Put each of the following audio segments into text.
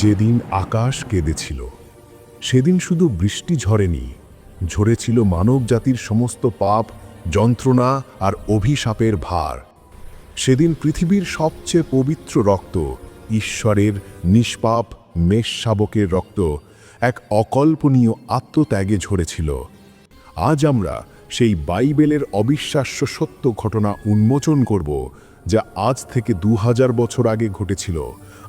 যেদিন আকাশ কেঁদেছিল, সেদিন শুধু বৃষ্টি ঝরেনি, ঝরেছিল মানব জাতির সমস্ত পাপ, যন্ত্রণা আর অভিশাপের ভার। সেদিন পৃথিবীর সবচেয়ে পবিত্র রক্ত, ঈশ্বরের নিষ্পাপ মেষ শাবকের রক্ত, এক অকল্পনীয় আত্মত্যাগে ঝরেছিল। আজ আমরা সেই বাইবেলের অবিশ্বাস্য সত্য ঘটনা উন্মোচন করব যা আজ থেকে দু হাজার বছর আগে ঘটেছিল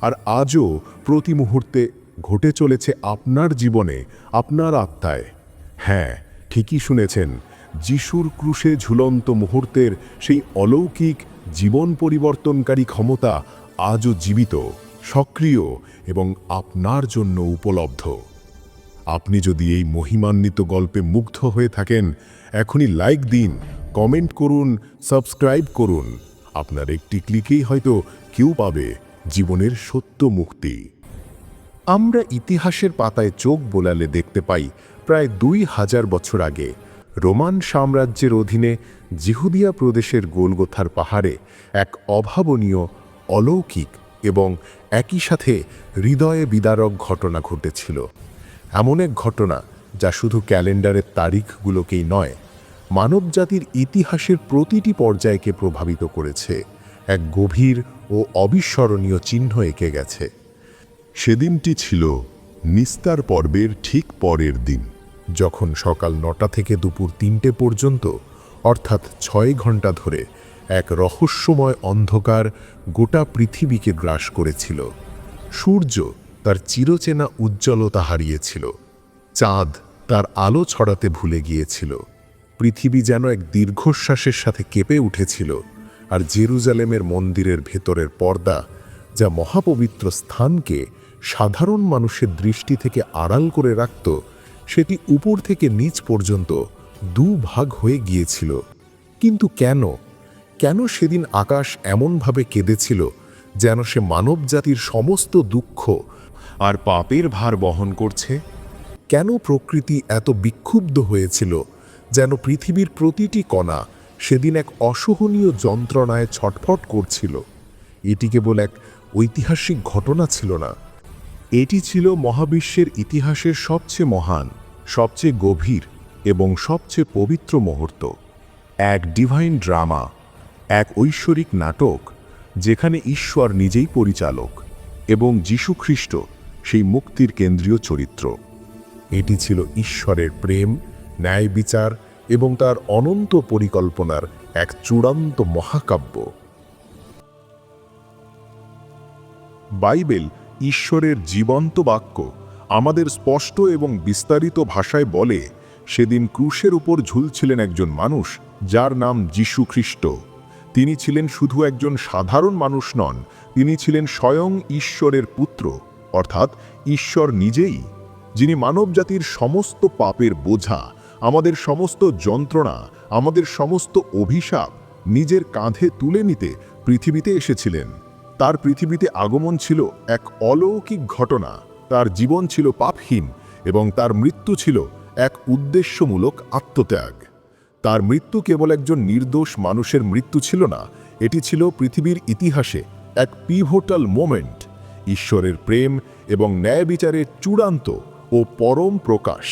আর আজও প্রতি মুহূর্তে ঘটে চলেছে আপনার জীবনে, আপনার আত্মায়। হ্যাঁ ঠিকই শুনেছেন, যিশুর ক্রুশে ঝুলন্ত মুহূর্তের সেই অলৌকিক, জীবন পরিবর্তনকারী ক্ষমতা আজও জীবিত, সক্রিয় এবং আপনার জন্য উপলব্ধ। আপনি যদি এই মহিমান্বিত গল্পে মুগ্ধ হয়ে থাকেন, এখনই লাইক দিন, কমেন্ট করুন, সাবস্ক্রাইব করুন। আপনার একটি ক্লিকেই হয়তো কেউ পাবে জীবনের সত্য মুক্তি। আমরা ইতিহাসের পাতায় চোখ বোলালে দেখতে পাই, প্রায় দুই হাজার বছর আগে, রোমান সাম্রাজ্যের অধীনে জিহুদিয়া প্রদেশের গোলগোথার পাহাড়ে এক অভাবনীয়, অলৌকিক এবং একই সাথে হৃদয়ে বিদারক ঘটনা ঘটেছিল। এমন এক ঘটনা যা শুধু ক্যালেন্ডারের তারিখগুলোকেই নয় মানবজাতির ইতিহাসের প্রতিটি পর্যায়কে প্রভাবিত করেছে। এক গভীর ও অবিস্মরণীয় চিহ্ন এঁকে গেছে। সেদিনটি ছিল নিস্তার পর্বের ঠিক পরের দিন, যখন সকাল নটা থেকে দুপুর তিনটে পর্যন্ত, অর্থাৎ ছয় ঘণ্টা ধরে, এক রহস্যময় অন্ধকার গোটা পৃথিবীকে গ্রাস করেছিল। সূর্য তার চিরচেনা উজ্জ্বলতা হারিয়েছিল। চাঁদ তার আলো ছড়াতে ভুলে গিয়েছিল। পৃথিবী যেন এক দীর্ঘশ্বাসের সাথে কেঁপে উঠেছিল আর জেরুজালেমের মন্দিরের ভেতরের পর্দা, যা মহাপবিত্র স্থানকে সাধারণ মানুষের দৃষ্টি থেকে আড়াল করে রাখত, সেটি উপর থেকে নিচ পর্যন্ত দু ভাগ হয়ে গিয়েছিল। কিন্তু কেন? কেন সেদিন আকাশ এমনভাবে কেঁদেছিল যেন সে মানবজাতির সমস্ত দুঃখ আর পাপের ভার বহন করছে? কেন প্রকৃতি এত বিক্ষুব্ধ হয়েছিল? যেন পৃথিবীর প্রতিটি কণা সেদিন এক অসহনীয় যন্ত্রণায় ছটফট করছিল। এটি কেবল এক ঐতিহাসিক ঘটনা ছিল না। এটি ছিল মহাবিশ্বের ইতিহাসের সবচেয়ে মহান, সবচেয়ে গভীর এবং সবচেয়ে পবিত্র মুহূর্ত। এক ডিভাইন ড্রামা, এক ঐশ্বরিক নাটক, যেখানে ঈশ্বর নিজেই পরিচালক এবং যীশু খ্রিস্ট সেই মুক্তির কেন্দ্রীয় চরিত্র। এটি ছিল ঈশ্বরের প্রেম ন্যায় বিচার এবং তার অনন্ত পরিকল্পনার এক চূড়ান্ত মহাকাব্য। বাইবেল ঈশ্বরের জীবন্ত বাক্য আমাদের স্পষ্ট এবং বিস্তারিত ভাষায় বলে, সেদিন ক্রুশের উপর ঝুলছিলেন একজন মানুষ যার নাম যীশু খ্রিস্ট। তিনি ছিলেন শুধু একজন সাধারণ মানুষ নন, তিনি ছিলেন স্বয়ং ঈশ্বরের পুত্র, অর্থাৎ ঈশ্বর নিজেই, যিনি মানবজাতির সমস্ত পাপের বোঝা আমাদের সমস্ত যন্ত্রণা, আমাদের সমস্ত অভিশাপ নিজের কাঁধে তুলে নিতে পৃথিবীতে এসেছিলেন। তার পৃথিবীতে আগমন ছিল এক অলৌকিক ঘটনা। তার জীবন ছিল পাপহীন এবং তার মৃত্যু ছিল এক উদ্দেশ্যমূলক আত্মত্যাগ। তার মৃত্যু কেবল একজন নির্দোষ মানুষের মৃত্যু ছিল না, এটি ছিল পৃথিবীর ইতিহাসে এক পিভোটাল মোমেন্ট ঈশ্বরের প্রেম এবং ন্যায় বিচারের চূড়ান্ত ও পরম প্রকাশ।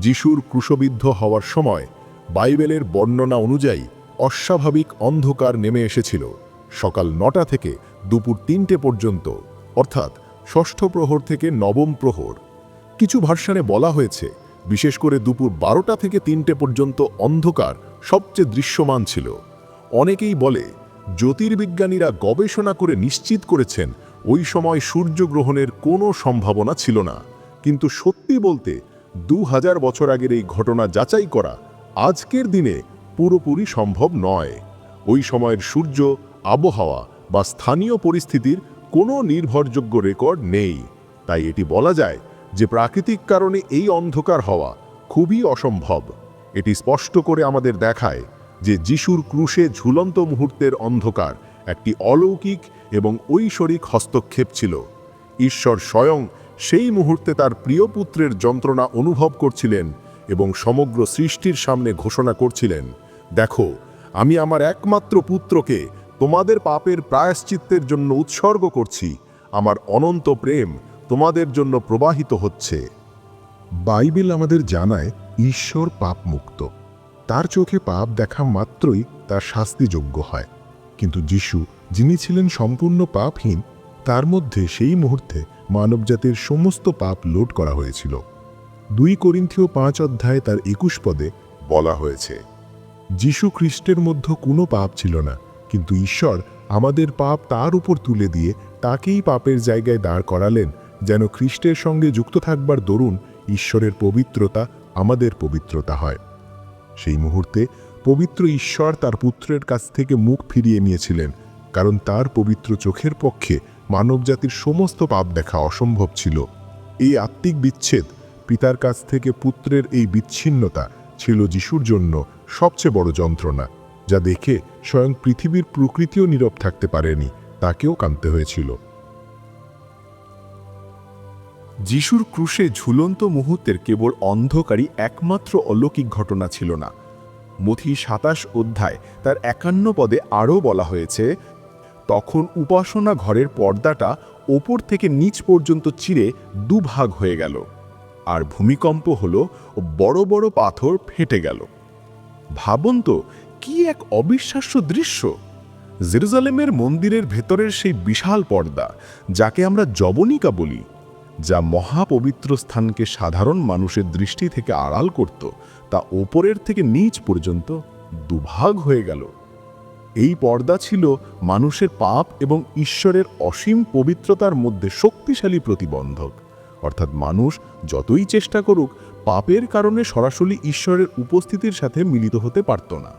যিশুর ক্রুশবিদ্ধ হওয়ার সময় বাইবেলের বর্ণনা অনুযায়ী অস্বাভাবিক অন্ধকার নেমে এসেছিল। সকাল নটা থেকে দুপুর তিনটে পর্যন্ত, অর্থাৎ ষষ্ঠ প্রহর থেকে নবম প্রহর। কিছু ভার্সানে বলা হয়েছে, বিশেষ করে দুপুর বারোটা থেকে তিনটে পর্যন্ত অন্ধকার সবচেয়ে দৃশ্যমান ছিল। অনেকেই বলে, জ্যোতির্বিজ্ঞানীরা গবেষণা করে নিশ্চিত করেছেন ওই সময় সূর্যগ্রহণের কোনো সম্ভাবনা ছিল না। কিন্তু সত্যি বলতে দু হাজার বছর আগের এই ঘটনা যাচাই করা আজকের দিনে পুরোপুরি সম্ভব নয়। ওই সময়ের সূর্য, আবহাওয়া বা স্থানীয় পরিস্থিতির কোনো নির্ভরযোগ্য রেকর্ড নেই। তাই এটি বলা যায় যে প্রাকৃতিক কারণে এই অন্ধকার হওয়া খুবই অসম্ভব। এটি স্পষ্ট করে আমাদের দেখায় যে যিশুর ক্রুশে ঝুলন্ত মুহূর্তের অন্ধকার একটি অলৌকিক এবং ঐশ্বরিক হস্তক্ষেপ ছিল। ঈশ্বর স্বয়ং সেই মুহূর্তে তার প্রিয় পুত্রের যন্ত্রণা অনুভব করছিলেন এবং সমগ্র সৃষ্টির সামনে ঘোষণা করছিলেন, দেখো, আমি আমার একমাত্র পুত্রকে তোমাদের পাপের প্রায়শ্চিত্তের জন্য উৎসর্গ করছি, আমার অনন্ত প্রেম তোমাদের জন্য প্রবাহিত হচ্ছে। বাইবেল আমাদের জানায়, ঈশ্বর পাপ মুক্ত তার চোখে পাপ দেখা মাত্রই তার শাস্তিযোগ্য হয়। কিন্তু যিশু, যিনি ছিলেন সম্পূর্ণ পাপহীন, তার মধ্যে সেই মুহূর্তে মানবজাতির সমস্ত পাপ লোড করা হয়েছিল। দুই করিন্থীয় পাঁচ অধ্যায়ে তার একুশ পদে বলা হয়েছে, যিশু খ্রিস্টের মধ্যে কোনো পাপ ছিল না, কিন্তু ঈশ্বর আমাদের পাপ তার উপর তুলে দিয়ে তাকেই পাপের জায়গায় দাঁড় করালেন, যেন খ্রিস্টের সঙ্গে যুক্ত থাকবার দরুন ঈশ্বরের পবিত্রতা আমাদের পবিত্রতা হয়। সেই মুহূর্তে পবিত্র ঈশ্বর তার পুত্রের কাছ থেকে মুখ ফিরিয়ে নিয়েছিলেন, কারণ তার পবিত্র চোখের পক্ষে মানবজাতির সমস্ত পাপ দেখা অসম্ভব ছিল। এই আত্মিক বিচ্ছেদ পিতার কাছ থেকে পুত্রের এই বিচ্ছিন্নতা ছিল যিশুর জন্য সবচেয়ে বড় যন্ত্রণা, যা দেখে স্বয়ং পৃথিবীর প্রকৃতিও নীরব থাকতে পারেনি, তাকেও কাঁদতে হয়েছিল। যিশুর ক্রুশে ঝুলন্ত মুহূর্তের কেবল অন্ধকারই একমাত্র অলৌকিক ঘটনা ছিল না। মথি সাতাশ অধ্যায় তার একান্ন পদে আরও বলা হয়েছে তখন উপাসনা ঘরের পর্দাটা ওপর থেকে নিচ পর্যন্ত চিরে দুভাগ হয়ে গেল। আর ভূমিকম্প হলো বড় বড় পাথর ফেটে গেল। ভাবুন তো, কি এক অবিশ্বাস্য দৃশ্য! জেরুজালেমের মন্দিরের ভেতরের সেই বিশাল পর্দা, যাকে আমরা জবনিকা বলি, যা মহাপবিত্র স্থানকে সাধারণ মানুষের দৃষ্টি থেকে আড়াল করত, তা ওপরের থেকে নিচ পর্যন্ত দুভাগ হয়ে গেল। এই পর্দা ছিল মানুষের পাপ এবং ঈশ্বরের অসীম পবিত্রতার মধ্যে শক্তিশালী প্রতিবন্ধক। অর্থাৎ মানুষ যতই চেষ্টা করুক, পাপের কারণে সরাসরি ঈশ্বরের উপস্থিতির সাথে মিলিত হতে পারত না।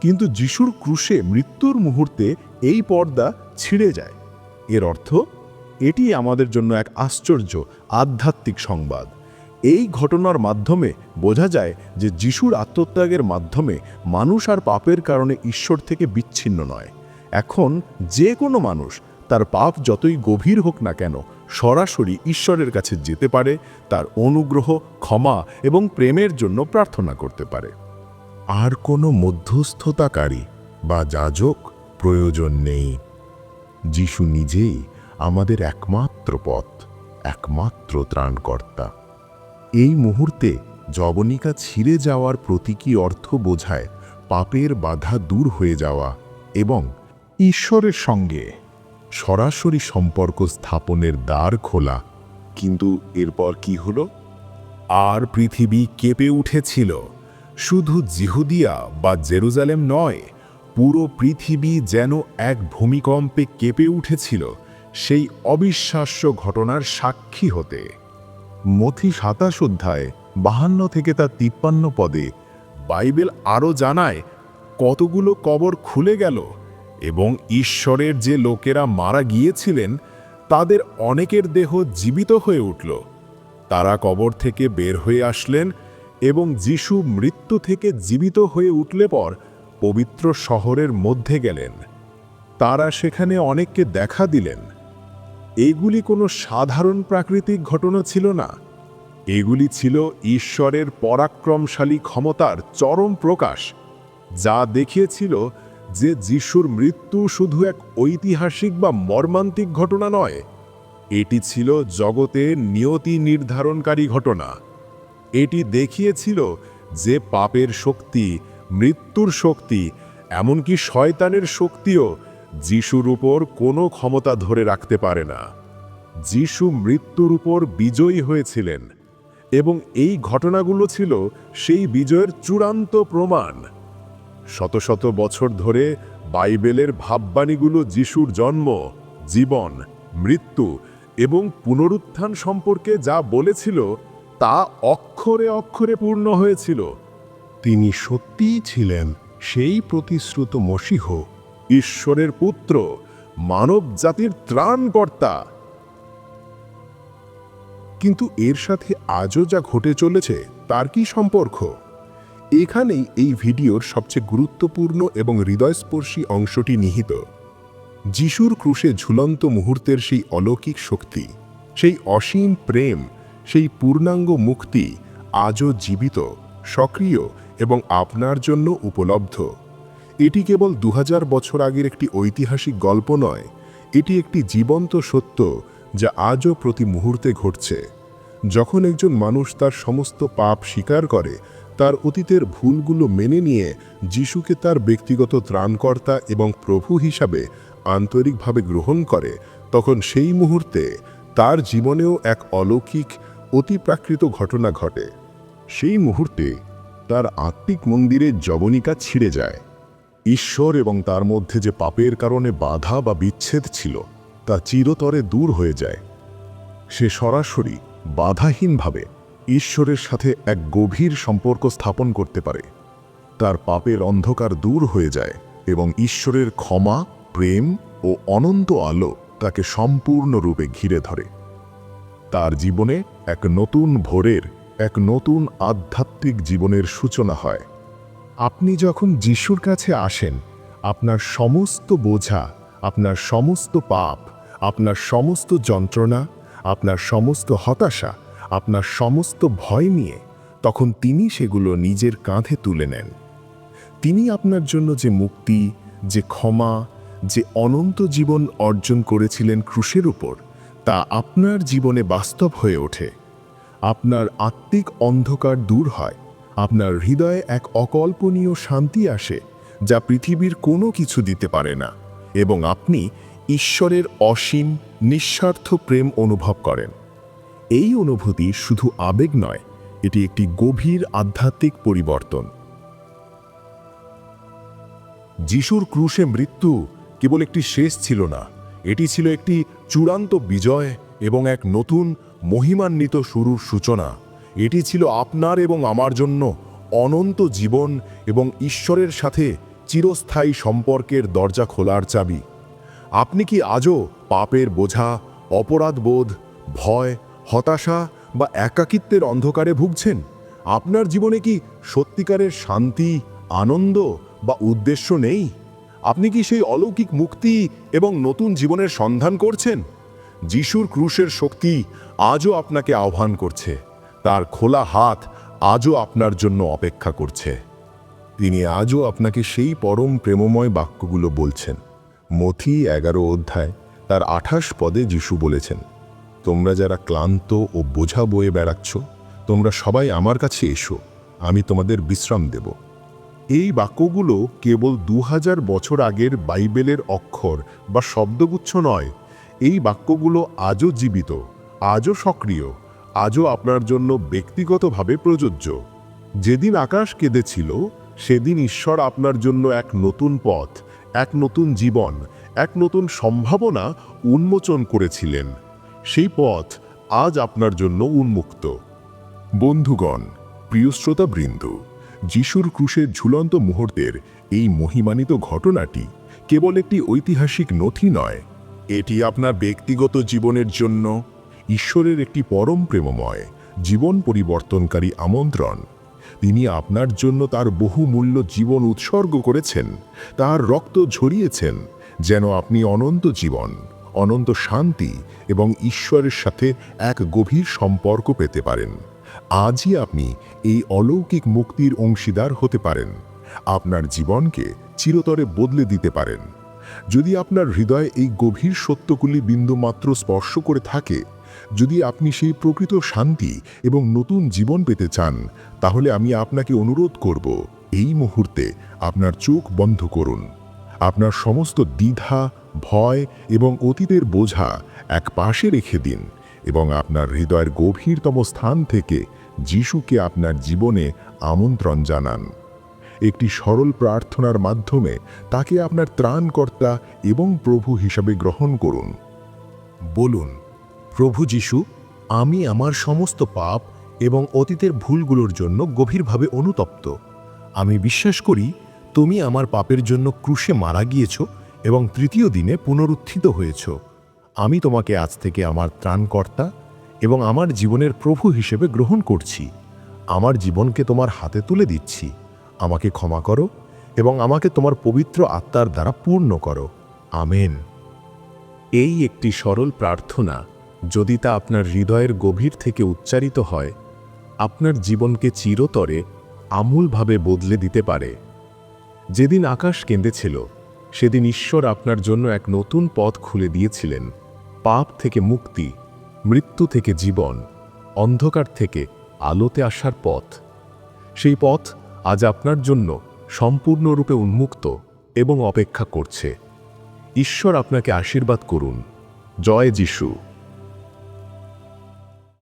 কিন্তু যিশুর ক্রুশে মৃত্যুর মুহূর্তে এই পর্দা ছিঁড়ে যায়। এর অর্থ, এটি আমাদের জন্য এক আশ্চর্য, আধ্যাত্মিক সংবাদ। এই ঘটনার মাধ্যমে বোঝা যায় যে যিশুর আত্মত্যাগের মাধ্যমে মানুষ আর পাপের কারণে ঈশ্বর থেকে বিচ্ছিন্ন নয়। এখন যে কোনো মানুষ, তার পাপ যতই গভীর হোক না কেন, সরাসরি ঈশ্বরের কাছে যেতে পারে, তার অনুগ্রহ, ক্ষমা এবং প্রেমের জন্য প্রার্থনা করতে পারে। আর কোনো মধ্যস্থতাকারী বা যাজক প্রয়োজন নেই। যিশু নিজেই আমাদের একমাত্র পথ, একমাত্র ত্রাণকর্তা। এই মুহূর্তে জবনিকা ছিঁড়ে যাওয়ার প্রতীকী অর্থ বোঝায় পাপের বাধা দূর হয়ে যাওয়া এবং ঈশ্বরের সঙ্গে সরাসরি সম্পর্ক স্থাপনের দ্বার খোলা। কিন্তু এরপর কি হল? আর পৃথিবী কেঁপে উঠেছিল। শুধু জিহুদিয়া বা জেরুজালেম নয়, পুরো পৃথিবী যেন এক ভূমিকম্পে কেঁপে উঠেছিল সেই অবিশ্বাস্য ঘটনার সাক্ষী হতে। মথি সাতাশ অধ্যায়, বাহান্ন থেকে তার তিপ্পান্ন পদে বাইবেল আরও জানায়, কতগুলো কবর খুলে গেল এবং ঈশ্বরের যে লোকেরা মারা গিয়েছিলেন, তাদের অনেকের দেহ জীবিত হয়ে উঠল। তারা কবর থেকে বের হয়ে আসলেন এবং যিশু মৃত্যু থেকে জীবিত হয়ে উঠলে পর পবিত্র শহরের মধ্যে গেলেন। তারা সেখানে অনেককে দেখা দিলেন। এগুলি কোনো সাধারণ প্রাকৃতিক ঘটনা ছিল না। এগুলি ছিল ঈশ্বরের পরাক্রমশালী ক্ষমতার চরম প্রকাশ, যা দেখিয়েছিল যে যিশুর মৃত্যু শুধু এক ঐতিহাসিক বা মর্মান্তিক ঘটনা নয়, এটি ছিল জগতে নিয়তি নির্ধারণকারী ঘটনা। এটি দেখিয়েছিল যে পাপের শক্তি, মৃত্যুর শক্তি, এমনকি শয়তানের শক্তিও যিশুর উপর কোনো ক্ষমতা ধরে রাখতে পারে না। যিশু মৃত্যুর উপর বিজয়ী হয়েছিলেন এবং এই ঘটনাগুলো ছিল সেই বিজয়ের চূড়ান্ত প্রমাণ। শত শত বছর ধরে বাইবেলের ভাববাণীগুলো যিশুর জন্ম, জীবন, মৃত্যু এবং পুনরুত্থান সম্পর্কে যা বলেছিল তা অক্ষরে অক্ষরে পূর্ণ হয়েছিল। তিনি সত্যিই ছিলেন সেই প্রতিশ্রুত মসিহ। ঈশ্বরের পুত্র, মানব জাতির ত্রাণকর্তা। কিন্তু এর সাথে আজও যা ঘটে চলেছে, তার কি সম্পর্ক? এখানেই এই ভিডিওর সবচেয়ে গুরুত্বপূর্ণ এবং হৃদয়স্পর্শী অংশটি নিহিত। যিশুর ক্রুশে ঝুলন্ত মুহূর্তের সেই অলৌকিক শক্তি, সেই অসীম প্রেম, সেই পূর্ণাঙ্গ মুক্তি আজও জীবিত, সক্রিয় এবং আপনার জন্য উপলব্ধ। এটি কেবল দু হাজার বছর আগের একটি ঐতিহাসিক গল্প নয়, এটি একটি জীবন্ত সত্য যা আজও প্রতি মুহূর্তে ঘটছে। যখন একজন মানুষ তার সমস্ত পাপ স্বীকার করে, তার অতীতের ভুলগুলো মেনে নিয়ে যিশুকে তার ব্যক্তিগত ত্রাণকর্তা এবং প্রভু হিসাবে আন্তরিকভাবে গ্রহণ করে, তখন সেই মুহূর্তে তার জীবনেও এক অলৌকিক, অতিপ্রাকৃত ঘটনা ঘটে। সেই মুহূর্তে তার আত্মিক মন্দিরের জবনিকা ছিঁড়ে যায়। ঈশ্বর এবং তার মধ্যে যে পাপের কারণে বাধা বা বিচ্ছেদ ছিল, তা চিরতরে দূর হয়ে যায়। সে সরাসরি বাধাহীনভাবে ঈশ্বরের সাথে এক গভীর সম্পর্ক স্থাপন করতে পারে। তার পাপের অন্ধকার দূর হয়ে যায় এবং ঈশ্বরের ক্ষমা, প্রেম ও অনন্ত আলো তাকে সম্পূর্ণরূপে ঘিরে ধরে। তার জীবনে এক নতুন ভোরের, এক নতুন আধ্যাত্মিক জীবনের সূচনা হয়। আপনি যখন যিশুর কাছে আসেন, আপনার সমস্ত বোঝা, আপনার সমস্ত পাপ, আপনার সমস্ত যন্ত্রণা, আপনার সমস্ত হতাশা, আপনার সমস্ত ভয় নিয়ে তখন তিনি সেগুলো নিজের কাঁধে তুলে নেন। তিনি আপনার জন্য যে মুক্তি, যে ক্ষমা, যে অনন্ত জীবন অর্জন করেছিলেন ক্রুশের উপর, তা আপনার জীবনে বাস্তব হয়ে ওঠে। আপনার আত্মিক অন্ধকার দূর হয়। আপনার হৃদয়ে এক অকল্পনীয় শান্তি আসে, যা পৃথিবীর কোনো কিছু দিতে পারে না, এবং আপনি ঈশ্বরের অসীম, নিঃস্বার্থ প্রেম অনুভব করেন। এই অনুভূতি শুধু আবেগ নয়, এটি একটি গভীর আধ্যাত্মিক পরিবর্তন। যিশুর ক্রুশে মৃত্যু কেবল একটি শেষ ছিল না, এটি ছিল একটি চূড়ান্ত বিজয় এবং এক নতুন, মহিমান্বিত শুরুর সূচনা। এটি ছিল আপনার এবং আমার জন্য অনন্ত জীবন এবং ঈশ্বরের সাথে চিরস্থায়ী সম্পর্কের দরজা খোলার চাবি। আপনি কি আজও পাপের বোঝা অপরাধবোধ ভয়, হতাশা বা একাকিত্বের অন্ধকারে ভুগছেন? আপনার জীবনে কি সত্যিকারের শান্তি, আনন্দ বা উদ্দেশ্য নেই? আপনি কি সেই অলৌকিক মুক্তি এবং নতুন জীবনের সন্ধান করছেন? যিশুর ক্রুশের শক্তি আজও আপনাকে আহ্বান করছে। তার খোলা হাত আজও আপনার জন্য অপেক্ষা করছে। তিনি আজও আপনাকে সেই পরম প্রেমময় বাক্যগুলো বলছেন। মথি এগারো অধ্যায়, তার আঠাশ পদে যিশু বলেছেন, তোমরা যারা ক্লান্ত ও বোঝা বয়ে বেড়াচ্ছ, তোমরা সবাই আমার কাছে এসো, আমি তোমাদের বিশ্রাম দেব। এই বাক্যগুলো কেবল দু হাজার বছর আগের বাইবেলের অক্ষর বা শব্দগুচ্ছ নয়, এই বাক্যগুলো আজও জীবিত, আজও সক্রিয় আজও আপনার জন্য ব্যক্তিগতভাবে প্রযোজ্য। যেদিন আকাশ কেঁদেছিল, সেদিন ঈশ্বর আপনার জন্য এক নতুন পথ, এক নতুন জীবন, এক নতুন সম্ভাবনা উন্মোচন করেছিলেন। সেই পথ আজ আপনার জন্য উন্মুক্ত। বন্ধুগণ প্রিয় শ্রোতাবৃন্দ যিশুর ক্রুশের ঝুলন্ত মুহূর্তের এই মহিমানিত ঘটনাটি কেবল একটি ঐতিহাসিক নথি নয়, এটি আপনার ব্যক্তিগত জীবনের জন্য ঈশ্বরের একটি পরম প্রেমময়, জীবন পরিবর্তনকারী আমন্ত্রণ। তিনি আপনার জন্য তার বহুমূল্য জীবন উৎসর্গ করেছেন, তার রক্ত ঝরিয়েছেন, যেন আপনি অনন্ত জীবন, অনন্ত শান্তি এবং ঈশ্বরের সাথে এক গভীর সম্পর্ক পেতে পারেন। আজই আপনি এই অলৌকিক মুক্তির অংশীদার হতে পারেন। আপনার জীবনকে চিরতরে বদলে দিতে পারেন। যদি আপনার হৃদয় এই গভীর সত্যগুলি বিন্দুমাত্র স্পর্শ করে থাকে যদি আপনি সেই প্রকৃত শান্তি এবং নতুন জীবন পেতে চান, তাহলে আমি আপনাকে অনুরোধ করব, এই মুহূর্তে আপনার চোখ বন্ধ করুন। আপনার সমস্ত দ্বিধা, ভয় এবং অতীতের বোঝা এক পাশে রেখে দিন এবং আপনার হৃদয়ের গভীরতম স্থান থেকে যিশুকে আপনার জীবনে আমন্ত্রণ জানান। একটি সরল প্রার্থনার মাধ্যমে তাকে আপনার ত্রাণকর্তা এবং প্রভু হিসাবে গ্রহণ করুন। বলুন প্রভু যিশু, আমি আমার সমস্ত পাপ এবং অতীতের ভুলগুলোর জন্য গভীরভাবে অনুতপ্ত। আমি বিশ্বাস করি, তুমি আমার পাপের জন্য ক্রুশে মারা গিয়েছ এবং তৃতীয় দিনে পুনরুত্থিত হয়েছ। আমি তোমাকে আজ থেকে আমার ত্রাণকর্তা এবং আমার জীবনের প্রভু হিসেবে গ্রহণ করছি। আমার জীবনকে তোমার হাতে তুলে দিচ্ছি। আমাকে ক্ষমা করো এবং আমাকে তোমার পবিত্র আত্মার দ্বারা পূর্ণ করো। আমেন। এই একটি সরল প্রার্থনা। যদি তা আপনার হৃদয়ের গভীর থেকে উচ্চারিত হয়, আপনার জীবনকে চিরতরে আমূলভাবে বদলে দিতে পারে। যেদিন আকাশ কেঁদেছিল, সেদিন ঈশ্বর আপনার জন্য এক নতুন পথ খুলে দিয়েছিলেন। পাপ থেকে মুক্তি, মৃত্যু থেকে জীবন, অন্ধকার থেকে আলোতে আসার পথ। সেই পথ আজ আপনার জন্য সম্পূর্ণরূপে উন্মুক্ত এবং অপেক্ষা করছে। ঈশ্বর আপনাকে আশীর্বাদ করুন। জয় যিশু।